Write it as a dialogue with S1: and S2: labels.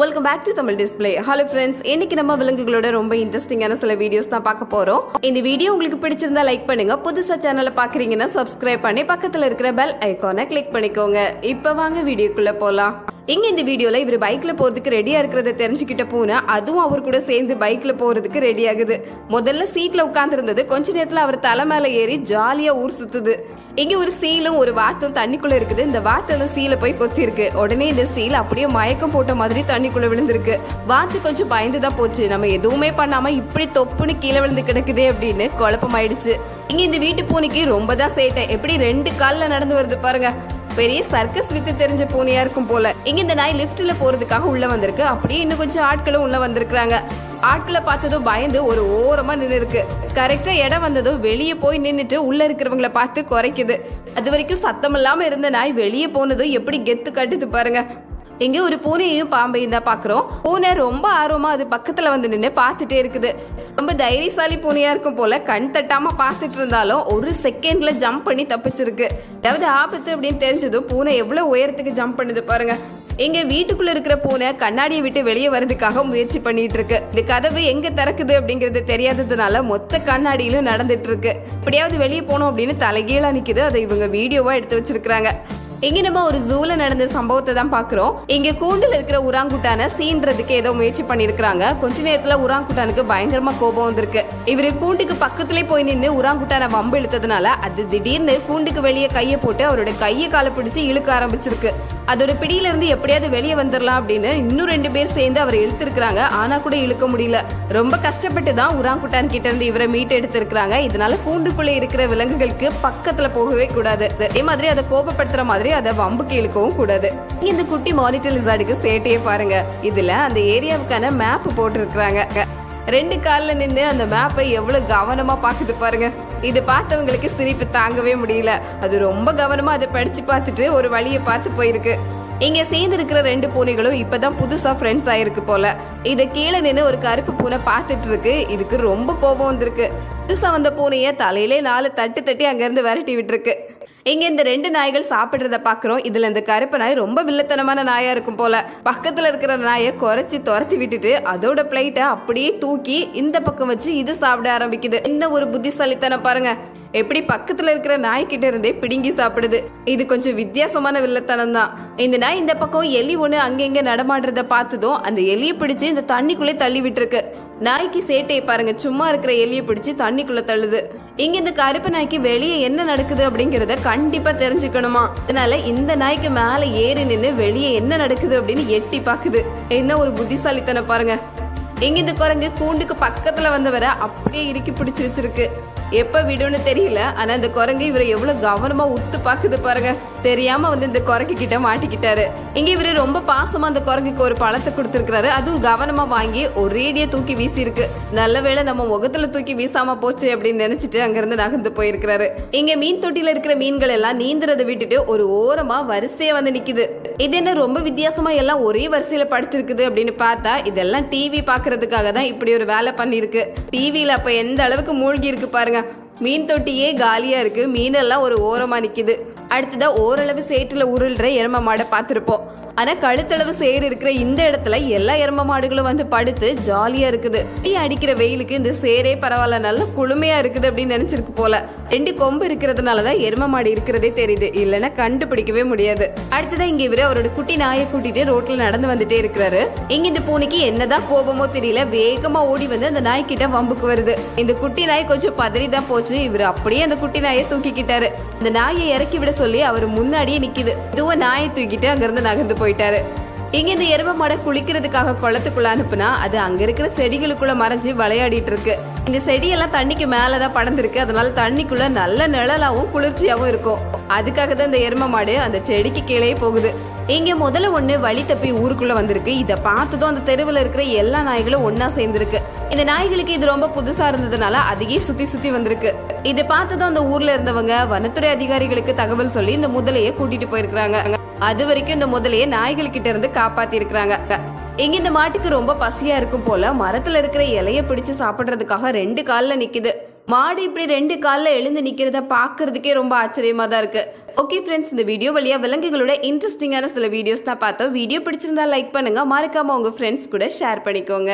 S1: Welcome back to Tamil display hello friends இன்னைக்கு நம்ம விலங்குகளோட ரொம்ப இன்ட்ரெஸ்டிங்கான சில வீடியோஸ் தான் பார்க்க போறோம். இந்த வீடியோ உங்களுக்கு பிடிச்சிருந்தா லைக் பண்ணுங்க. புதுசா சேனலை பாக்குறீங்கன்னா சப்ஸ்கிரைப் பண்ணி பக்கத்துல இருக்கிற பெல் ஐக்கானை கிளிக் பண்ணிக்கோங்க. இப்போ வாங்க வீடியோக்குள்ள போலாம். இங்கே இந்த வீடியோவில் இவர் பைக்கில் போகிறதுக்கு ரெடியாக இருக்கிறத தெரிஞ்சுக்கிட்ட பூனை அதுவும் அவர் கூட சேர்ந்து பைக்கில் போகிறதுக்கு ரெடி ஆகுது. முதல்ல சீட்டில் உட்காந்துருந்தது கொஞ்ச நேரத்தில் அவர் தலை மேலே ஏறி ஜாலியாக ஊர் சுற்றுது இங்கே ஒரு சீலும் ஒரு வாத்தும் தண்ணிக்குள்ளே இருக்குது. இந்த வாத்து அந்த சீலை போய் கொத்திருக்கு. உடனே இந்த சீல் அப்படியே மயக்கம் போட்ட மாதிரி தண்ணிக்குள்ளே விழுந்திருக்கு. வாத்து கொஞ்சம் பயந்து தான் போச்சு. நம்ம எதுவுமே பண்ணாமல் இப்படி தொப்புன்னு கீழே விழுந்து கிடக்குதே அப்படின்னு குழப்பமாயிடுச்சு. இங்கே இந்த வீட்டு பூனைக்கு ரொம்ப தான் சேட்டை. எப்படி ரெண்டு காலில் நடந்து வருது பாருங்க. பெரிய சர்க்கஸ் வித்து தெரிஞ்ச பூனையா இருக்கும் போல. இங்க இந்த நாய் லிப்ட்ல போறதுக்காக உள்ள வந்திருக்கு. அப்படியே இன்னும் கொஞ்சம் ஆட்களும் உள்ள வந்திருக்காங்க ஆட்களை பார்த்ததும் பயந்து ஒரு ஓரமா நின்று இருக்கு கரெக்டா இடம் வந்ததும் வெளியே போய் நின்றுட்டு உள்ள இருக்கிறவங்கள பார்த்து குறைக்குது. அது வரைக்கும் சத்தம் இல்லாம இருந்த நாய் வெளியே போனதும் எப்படி கெத்து கட்டுது பாருங்க. இங்க ஒரு பூனையையும் பாம்பையும் தான் பாக்குறோம். பூனை ரொம்ப ஆர்வமா அது பக்கத்துல வந்து நின்று பார்த்துட்டே இருக்குது. ரொம்ப தைரியசாலி பூனையா இருக்கும் போல கண் தட்டாம பார்த்துட்டு இருந்தாலும் ஒரு செகண்ட்ல ஜம்ப் பண்ணி தப்பிச்சிருக்கு. அதாவது ஆபத்து அப்படின்னு தெரிஞ்சதும் பூனை எவ்வளவு உயரத்துக்கு ஜம்ப் பண்ணுது பாருங்க. எங்க வீட்டுக்குள்ள இருக்கிற பூனை கண்ணாடியை விட்டு வெளியே வர்றதுக்காக முயற்சி பண்ணிட்டு இருக்கு. இந்த கதவு எங்க திறக்குது அப்படிங்கறது தெரியாததுனால மொத்த கண்ணாடியிலும் நடந்துட்டு இருக்கு. இப்படியாவது வெளியே போனோம் அப்படின்னு தலைகீழா நிக்குது. அதை இவங்க வீடியோவா எடுத்து வச்சிருக்காங்க இங்க நம்ம ஒரு ஜூல நடந்த சம்பவத்தை தான் பாக்குறோம். இங்க கூண்டில் இருக்கிற உராங்குட்டான சீன்றதுக்கு ஏதோ முயற்சி பண்ணிருக்காங்க கொஞ்ச நேரத்துல உராங்குட்டானுக்கு பயங்கரமா கோபம் வந்திருக்கு. இவரு கூண்டுக்கு பக்கத்திலே போய் நின்று உராங்குட்டான வம்பு இழுத்ததுனால அது திடீர்னு கூண்டுக்கு வெளியே கையை போட்டு அவரோட கையை காலை பிடிச்சு இழுக்க ஆரம்பிச்சிருக்கு. அதோட பிடியில இருந்து எப்படியாவது வெளியே வந்துடலாம் அப்படின்னு இன்னும் ரெண்டு பேர் சேர்ந்து அவரை இழுத்துருக்காங்க ஆனா கூட இழுக்க முடியல. ரொம்ப கஷ்டப்பட்டு தான் உராங்குட்டான் கிட்ட இருந்து இவரை மீட் எடுத்திருக்காங்க இதனால கூண்டுக்குள்ளே இருக்கிற விலங்குகளுக்கு பக்கத்துல போகவே கூடாது. அதே மாதிரி அதை கோபப்படுத்துற மாதிரி அதை வம்புக்கு இழுக்கவும் கூடாது. இந்த குட்டி மானிட்டர் லிசார்டுக்கு சேட்டையே பாருங்க. இதுல அந்த ஏரியாவுக்கான மேப் போட்டு ரெண்டு காலில் நின்று அந்த மேப்பை எவ்வளவு கவனமா பாக்குது பாருங்க. இது பார்த்தவங்களுக்கு சிரிப்பு தாங்கவே முடியல. அது ரொம்ப கவனமா அதை படிச்சு பார்த்துட்டு ஒரு வழியை பார்த்து போயிருக்கு. இங்க சேர்ந்து இருக்கிற ரெண்டு பூனைகளும் இப்பதான் புதுசா ஃப்ரெண்ட்ஸ் ஆயிருக்கு போல. இத கீழே நின்று ஒரு கருப்பு பூனை பார்த்துட்டு இருக்கு இதுக்கு ரொம்ப கோபம் வந்திருக்கு. புதுசா வந்த பூனைய தலையிலே நாலு தட்டு தட்டி அங்க இருந்து விரட்டி விட்டுருக்கு. இங்க இந்த ரெண்டு நாய்கள் சாப்பிடுறத பாக்குறோம். இதுல இந்த கருப்பு நாய் ரொம்ப வில்லத்தனமான நாயா இருக்கும் போல. பக்கத்துல இருக்கிற நாயை குறைச்சி துரத்தி விட்டுட்டு அதோட பிளேட்டை அப்படியே தூக்கி இந்த பக்கம் வச்சு இது சாப்பிட ஆரம்பிக்குது. என்ன ஒரு புத்திசாலித்தனம் பாருங்க. எப்படி பக்கத்துல இருக்கிற நாய்கிட்ட இருந்தே பிடுங்கி சாப்பிடுது. இது கொஞ்சம் வித்தியாசமான வில்லத்தனம் தான். இந்த நாய் இந்த பக்கம் எலி ஒண்ணு அங்கங்க நடமாடுறத பார்த்ததும் அந்த எலியை பிடிச்சு இந்த தண்ணிக்குள்ளே தள்ளி விட்டுருக்கு. நாய்க்கு சேட்டையை பாருங்க. சும்மா இருக்கிற எலியை பிடிச்சு தண்ணிக்குள்ள தள்ளுது. இங்க இந்த கருப்பு நாய்க்கு வெளியே என்ன நடக்குது அப்படிங்கறத கண்டிப்பா தெரிஞ்சுக்கணுமா? அதனால இந்த நாய்க்கு மேல ஏறி நின்னு வெளியே என்ன நடக்குது அப்படின்னு எட்டி பாக்குது. என்ன ஒரு புத்திசாலித்தனை பாருங்க. இங்க இந்த குரங்கு கூண்டுக்கு பக்கத்துல வந்தவரை அப்படியே இறுக்கி பிடிச்சிருச்சிருக்கு எப்போ விடும்னு தெரியல. ஆனா இந்த குரங்கு இவரை எவ்வளவு கவனமா உத்து பாக்குது பாருங்க. தெரியாம வந்து இந்த குரங்கு கிட்ட மாட்டிக்கிட்டாரு. இங்க இவரு ரொம்ப பாசமா அந்த குரங்குக்கு ஒரு பழத்தை கொடுத்திருக்கிறாரு. அதுவும் கவனமா வாங்கி ஒரேடியா தூக்கி வீசி இருக்கு நல்ல வேளை நம்ம முகத்துல தூக்கி வீசாம போச்சு அப்படின்னு நினைச்சிட்டு அங்கிருந்து நகர்ந்து போயிருக்கிறாரு. இங்க மீன் தொட்டில இருக்கிற மீன்கள் எல்லாம் நீந்துறதை விட்டுட்டு ஒரு ஓரமா வரிசையா வந்து நிக்குது. இது என்ன ரொம்ப வித்தியாசமா எல்லாம் ஒரே வரிசையில படுத்திருக்குது அப்படின்னு பார்த்தா இதெல்லாம் டிவி பாக்குறதுக்காக தான் இப்படி ஒரு வேலை பண்ணிருக்கு டிவியில அப்ப எந்த அளவுக்கு மூழ்கி இருக்கு பாருங்க. மீன் தொட்டியே காலியா இருக்கு. மீனெல்லாம் ஒரு ஓரமா நிக்குது. அடுத்ததா ஓரளவு சேற்றுல உருள்ற எரும மாடை பார்த்துருப்போம். ஆனா கழுத்தளவு சேர் இருக்கிற இந்த இடத்துல எல்லா எரும மாடுகளும் வந்து படுத்து ஜாலியா இருக்குது. டீ அடிக்கிற வெயிலுக்கு இந்த சேரே பரவாயில்ல நல்ல குளுமையா இருக்குது அப்படின்னு நினைச்சிருக்கு போல. ரெண்டு கொம்பு இருக்கிறதுனாலதான் எரும மாடு இருக்கிறதே தெரியுது. இல்லைன்னா கண்டுபிடிக்கவே முடியாது. அடுத்ததான் இங்க இவரு அவரோட குட்டி நாயை கூட்டிட்டு ரோட்ல நடந்து வந்துட்டே இருக்கிறாரு. இங்க இந்த பூனைக்கு என்னதான் கோபமோ தெரியல. வேகமா ஓடி வந்து அந்த நாய் கிட்ட வம்புக்கு வருது. இந்த குட்டி நாய் கொஞ்சம் பதறி தான் போச்சு இவர் அப்படியே அந்த குட்டி நாயை தூக்கிக்கிட்டாரு. இந்த நாயை இறக்கி விட சொல்லி அவர் முன்னாடியே நிக்குது. இதுவும் நாயை தூக்கிட்டு அங்கிருந்து நகர்ந்து போயிட்டாரு. இங்க இந்த எரும மாடை குளிக்கிறதுக்காக குளத்துக்குள்ள அனுப்புனா அது அங்க இருக்கிற செடிகளுக்குள்ள மறைஞ்சு விளையாடிட்டு இருக்கு. இந்த செடியெல்லாம் தண்ணிக்கு மேலதான் படர்ந்திருக்கு. அதனால தண்ணிக்குள்ள நல்ல நிழலாவும் குளிர்ச்சியாவும் இருக்கும். அதுக்காக தான் இந்த எரும மாடு அந்த செடிக்கு கீழே போகுது. இங்க முதல்ல ஒண்ணு வழி தப்பி ஊருக்குள்ள வந்திருக்கு. இத பார்த்ததும் அந்த தெருவுல இருக்கிற எல்லா நாய்களும் ஒன்னா சேர்ந்திருக்கு. இந்த நாய்களுக்கு இது ரொம்ப புதுசா இருந்ததுனால அதையே சுத்தி சுத்தி வந்திருக்கு. இதை பார்த்ததும் அந்த ஊர்ல இருந்தவங்க வனத்துறை அதிகாரிகளுக்கு தகவல் சொல்லி இந்த முதலையே கூட்டிட்டு போயிருக்காங்க அது வரைக்கும் இந்த முதலையே நாய்கள் கிட்ட இருந்து காப்பாத்தி இருக்கிறாங்க இங்க இந்த மாட்டுக்கு ரொம்ப பசியா இருக்கும் போல மரத்துல இருக்கிற இலைய பிடிச்சு சாப்பிடுறதுக்காக ரெண்டு கால்ல நிக்குது. மாடு இப்படி ரெண்டு கால்ல எழுந்து நிக்கிறத பாக்குறதுக்கே ரொம்ப ஆச்சரியமா தான் இருக்கு. ஓகே ஃப்ரெண்ட்ஸ் இந்த வீடியோ வழியா விலங்குகளோட இன்ட்ரெஸ்டிங்கான சில வீடியோஸ் தான் பார்த்தோம். வீடியோ பிடிச்சிருந்தா லைக் பண்ணுங்க. மறக்காம உங்க ஃப்ரெண்ட்ஸ் கூட ஷேர் பண்ணிக்கோங்க.